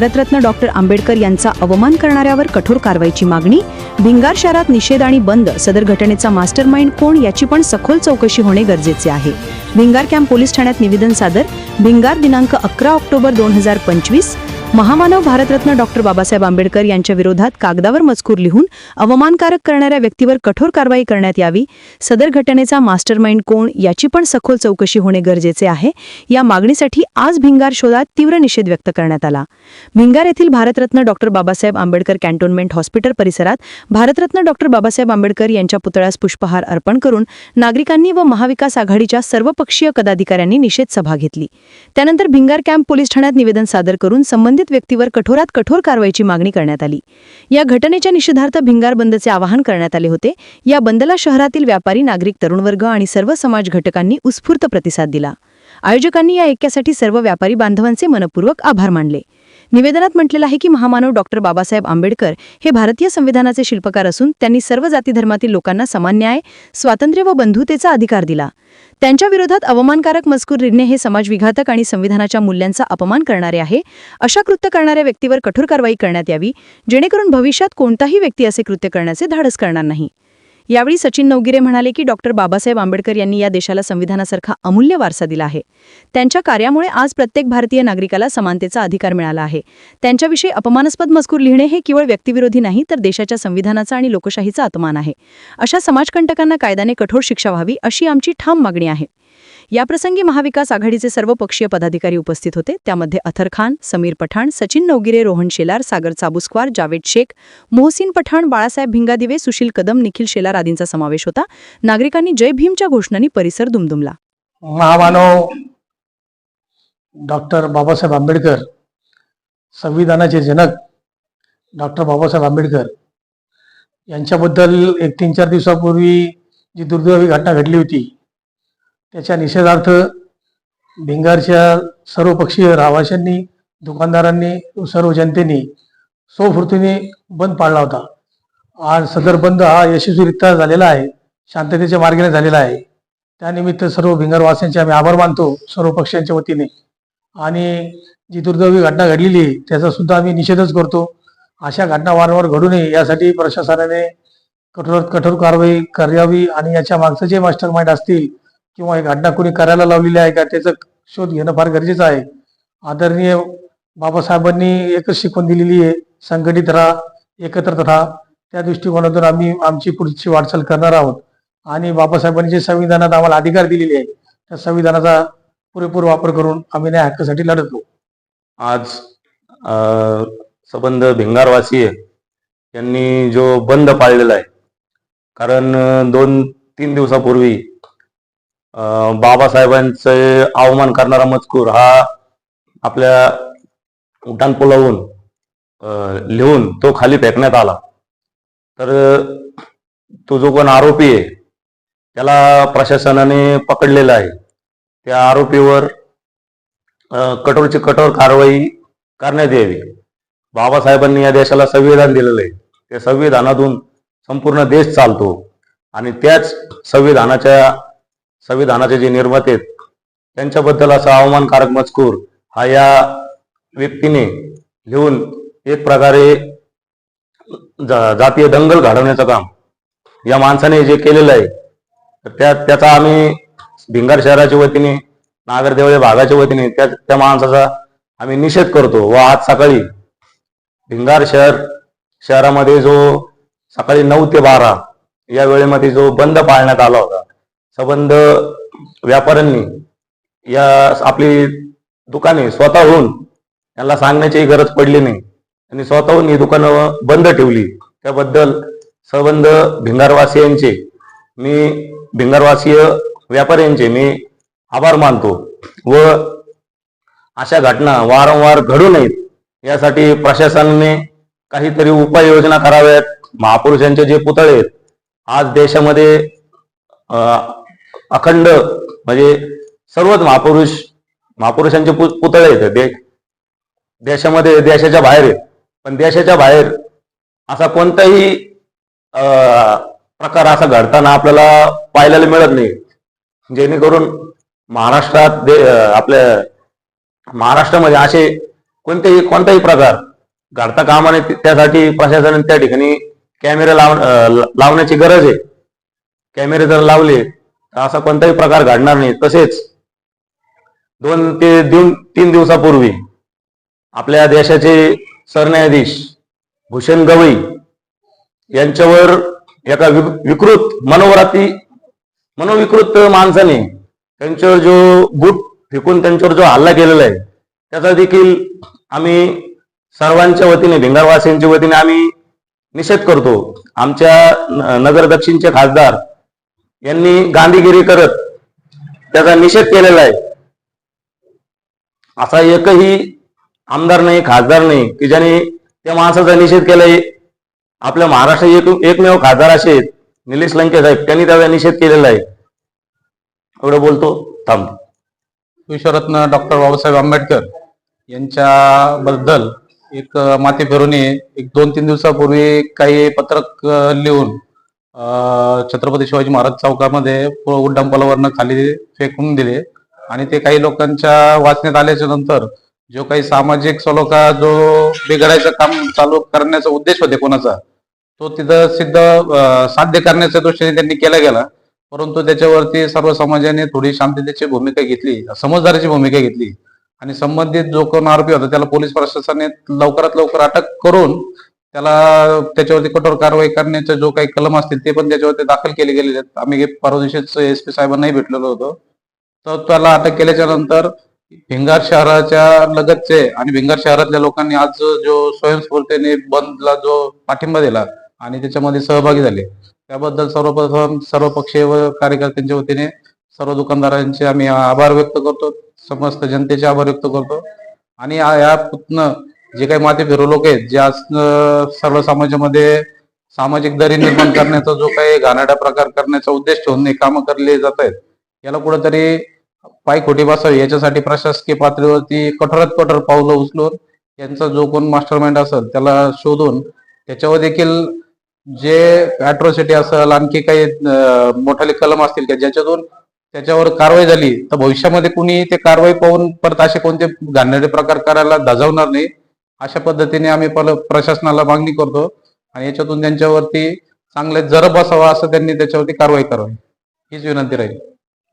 Bharat Ratna doctor Ambedkar यांचा अवमान करणाऱ्यावर कठोर कारवाईची मागणी भिंगार शहरात निषेध आणि बंद सदर घटनेचा मास्टर माइंड कोण याची पण सखोल चौकशी होणे गरजेचे आहे. भिंगार कॅम्प पोलीस ठाण्यात निवेदन सादर भिंगार दिनांक अकरा ऑक्टोबर दोन हजार पंचवीस महामानव भारतरत्न डॉक्टर बाबासाहेब आंबेडकर यांच्या विरोधात कागदावर मजकूर लिहून अवमानकारक करणाऱ्या व्यक्तीवर कठोर कारवाई करण्यात यावी सदर घटनेचा मास्टर माइंड कोण याची पण सखोल चौकशी होणे गरजेचे आहे या मागणीसाठी आज भिंगार शोधात तीव्र निषेध व्यक्त करण्यात आला. भिंगार येथील Bharat Ratna doctor Babasaheb Ambedkar cantonment hospital परिसरात भारतरत्न डॉक्टर बाबासाहेब आंबेडकर यांच्या पुतळ्यास पुष्पहार अर्पण करून नागरिकांनी व महाविकास आघाडीच्या सर्वपक्षीय पदाधिकाऱ्यांनी निषेध सभा घेतली. त्यानंतर भिंगार कॅम्प पोलीस ठाण्यात निवेदन सादर करून संबंधित व्यक्तीवर कठोरात कठोर कारवाईची मागणी करण्यात आली. या घटनेच्या निषेधार्थ भिंगार बंदचे आवाहन करण्यात आले होते. या बंदला शहरातील व्यापारी नागरिक तरुण वर्ग आणि सर्व समाज घटकांनी उत्स्फूर्त प्रतिसाद दिला. आयोजकांनी या ऐक्यासाठी सर्व व्यापारी बांधवांचे मनपूर्वक आभार मानले. निवेदनात म्हटलेलं आहे की महामानव डॉक्टर बाबासाहेब आंबेडकर हे भारतीय संविधानाचे शिल्पकार असून त्यांनी सर्व जाती धर्मातील लोकांना समान न्याय स्वातंत्र्य व बंधुतेचा अधिकार दिला. त्यांच्या विरोधात अवमानकारक मजकूर रिडणे हे समाजविघातक आणि संविधानाच्या मूल्यांचा अपमान करणारे आहे. अशा कृत्य करणाऱ्या व्यक्तीवर कठोर कारवाई करण्यात यावी जेणेकरून भविष्यात कोणताही व्यक्ती असे कृत्य करण्याचे धाडस करणार नाही. यावेळी सचिन नवगिरे म्हणाले की डॉक्टर बाबासाहेब आंबेडकर यांनी या देशाला संविधानासारखा अमूल्य वारसा दिला आहे. त्यांच्या कार्यामुळे आज प्रत्येक भारतीय नागरिकाला समानतेचा अधिकार मिळाला आहे. त्यांच्याविषयी अपमानास्पद मजकूर लिहिणे हे केवळ व्यक्तिविरोधी नाही तर देशाच्या संविधानाचा आणि लोकशाहीचा अपमान आहे. अशा समाजकंटकांना कायद्याने कठोर शिक्षा व्हावी अशी आमची ठाम मागणी आहे. याप्रसंगी महाविकास आघाडीचे सर्व पक्षीय पदाधिकारी उपस्थित होते. त्यामध्ये अथर खान समीर पठाण सचिन नवगिरे रोहन शेलार सागर चाबुस्क्वार जावेद शेख मोहसिन पठाण बाळासाहेब भिंगादिवे सुशील कदम निखिल शेलार आदींचा समावेश होता. नागरिकांनी जय भीमच्या घोषणांनी परिसर दुमदुमला. महामानव डॉक्टर बाबासाहेब आंबेडकर संविधानाचे जनक डॉक्टर बाबासाहेब आंबेडकर यांच्याबद्दल एक तीन चार दिवसापूर्वी जी दुर्दैवी घटना घडली होती त्याच्या निषेधार्थ भिंगारच्या सर्वपक्षीय रहिवाशांनी दुकानदारांनी सर्व जनतेने स्वफूर्तीने बंद पाळला होता. आज सदर बंद हा यशस्वीरित्या झालेला आहे शांततेच्या मार्गाने झालेला आहे. त्यानिमित्त सर्व भिंगरवासियांचे आम्ही आभार मानतो सर्व पक्षांच्या वतीने. आणि जी दुर्दैवी घटना घडलेली आहे त्याचा सुद्धा आम्ही निषेधच करतो. अशा घटना वारंवार घडू नये यासाठी प्रशासनाने कठोर कठोर कारवाई करावी आणि याच्या मागचं जे मास्टर माइंड असतील किंवा ही घटना कुणी करायला लावलेली आहे का त्याचा शोध घेणं फार गरजेचं आहे. आदरणीय बाबासाहेबांनी एकच शिकवण दिलेली आहे संघटित राहा एकत्र राहा. त्या दृष्टिकोनातून आम्ही आमची पुढची वाटचाल करणार आहोत. आणि बाबासाहेबांनी जे संविधानात आम्हाला अधिकार दिलेले आहे त्या संविधानाचा पुरेपूर वापर करून आम्ही न्याय हक्कासाठी लढतो. आज सबंध भिंगारवासी यांनी जो बंद पाळलेला आहे कारण दोन तीन दिवसापूर्वी बाबासाहेबांचे अवमान करणारा मजकूर हा आपल्या उड्डाण पुलावून लिहून तो खाली फेकण्यात आला. तर तो जो कोण आरोपी आहे त्याला प्रशासनाने पकडलेला आहे. त्या आरोपीवर कठोरची कठोर कारवाई करण्यात यावी. बाबासाहेबांनी या देशाला संविधान दिलेलं आहे. त्या संविधानातून संपूर्ण देश चालतो. आणि त्याच संविधानाच्या संविधानाचे जे निर्माते आहेत त्यांच्याबद्दल असा अवमानकारक मजकूर हा या व्यक्तीने लिहून एक प्रकारे जा- जातीय दंगल घडवण्याचं काम या माणसाने जे केलेलं आहे तर त्या त्याचा आम्ही भिंगार शहराच्या वतीने नागरदेवळे भागाच्या वतीने त्या त्या माणसाचा आम्ही निषेध करतो व आज सकाळी भिंगार शहर शहरामध्ये जो सकाळी नऊ ते बारा या वेळेमध्ये जो बंद पाळण्यात आला होता संबंध व्यापाऱ्यांनी या आपली दुकाने स्वतःहून यांना सांगण्याची गरज पडली नाही. आणि स्वतःहून ही दुकानं बंद ठेवली. त्याबद्दल संबंध भिंगारवासियांचे मी भिंगारवासीय व्यापाऱ्यांचे मी आभार मानतो व अशा घटना वारंवार घडू नयेत यासाठी प्रशासनाने काहीतरी उपाययोजना कराव्यात. महापुरुषांचे जे पुतळे आहेत आज देशामध्ये अखंड म्हणजे सर्वच महापुरुष महापुरुषांचे पुतळे आहेत. दे देशामध्ये देशाच्या बाहेर आहेत. पण देशाच्या बाहेर असा कोणताही प्रकार असा घडताना आपल्याला पाहायला मिळत नाही. जेणेकरून महाराष्ट्रात दे आपल्या महाराष्ट्रामध्ये असे कोणतेही कोणताही प्रकार घडता कामा नये त्यासाठी प्रशासनाने त्या ठिकाणी कॅमेरे लाव लावण्याची गरज आहे. कॅमेरे जर लावले असा कोणताही प्रकार घडणार नाही. तसेच दोन ते दोन तीन दिवसापूर्वी आपल्या देशाचे सरन्यायाधीश भूषण गवई यांच्यावर एका विकृत मनोवराती मनोविकृत माणसाने त्यांच्यावर जो गुट फेकून त्यांच्यावर जो हल्ला केलेला आहे त्याचा देखील आम्ही सर्वांच्या वतीने भिंगारवासीयांच्या वतीने आम्ही निषेध करतो. आमच्या न- नगर दक्षिणचे खासदार यांनी गांधीगिरी करत त्याचा निषेध केलेला आहे. असा एकही आमदार नाही खासदार नाही की ज्याने त्या माणसाचा निषेध केलाय. आपल्या महाराष्ट्र एक एकमेव खासदार असे आहेत, निलेश लंके साहेब त्यांनी त्याचा निषेध केलेला आहे. एवढं बोलतो थांब. विश्वरत्न डॉक्टर बाबासाहेब आंबेडकर यांच्याबद्दल एक अ, माती फिरूने एक दोन तीन दिवसापूर्वी काही पत्रक लिहून छत्रपती शिवाजी महाराज चौकामध्ये प- उड्डाणपुलावरनं खाली फेकून दिले. आणि ते काही लोकांच्या वाचण्यात आल्याच्यानंतर जो काही सामाजिक सलोखा जो बिघडायचं काम चालू करण्याचा उद्देश होते कोणाचा तो तिथं सिद्ध साध्य करण्याच्या दृष्टीने त्यांनी केला गेला. परंतु त्याच्यावरती सर्व समाजाने थोडी शांततेची भूमिका घेतली समजदारीची भूमिका घेतली. आणि संबंधित जो कोण आरोपी होता त्याला पोलीस प्रशासनाने लवकरात लवकर अटक करून त्याला त्याच्यावरती कठोर कारवाई करण्याचे जो काही कलम असतील ते पण त्याच्यावरती दाखल केले गेलेले आहेत. आम्ही परवा दिवशीच एस पी साहेबांनाही भेटलेलो होतो. तर त्याला अटक केल्याच्यानंतर भिंगार शहराच्या लगतचे आणि भिंगार शहरातल्या लोकांनी आज जो स्वयंस्फूर्तीने बंदला जो पाठिंबा दिला आणि त्याच्यामध्ये सहभागी झाले. त्याबद्दल सर्वप्रथम सर्व पक्षीय व कार्यकर्त्यांच्या वतीने सर्व दुकानदारांचे आम्ही आभार व्यक्त करतो. समस्त जनतेचे आभार व्यक्त करतो. आणि या- यातनं जे काही माते फिरू लोक आहेत जे आज सर्व समाजामध्ये सामाजिक दरी निर्माण करण्याचा जो काही घाणाडा प्रकार करण्याचा उद्देश ठेवून हे कामं करले जात आहेत याला कुठेतरी पाय खोटी बसावी याच्यासाठी प्रशासकीय पातळीवरती कठोरात कठोर पावलं उचलून यांचा जो कोण मास्टर माइंड असेल त्याला शोधून त्याच्यावर देखील जे अॅट्रॉसिटी असेल आणखी काही मोठाले कलम असतील का ज्याच्यातून त्याच्यावर कारवाई झाली तर भविष्यामध्ये कुणी ते कारवाई पाहून परत असे कोणते घाणेरडे प्रकार करायला धजावणार नाही. अशा पद्धतीने आम्ही पल- प्रशासनाला मागणी करतो आणि याच्यातून त्यांच्यावरती चांगले जर बसावा असं त्यांनी त्याच्यावरती कारवाई करावी. हीच विनंती राहील.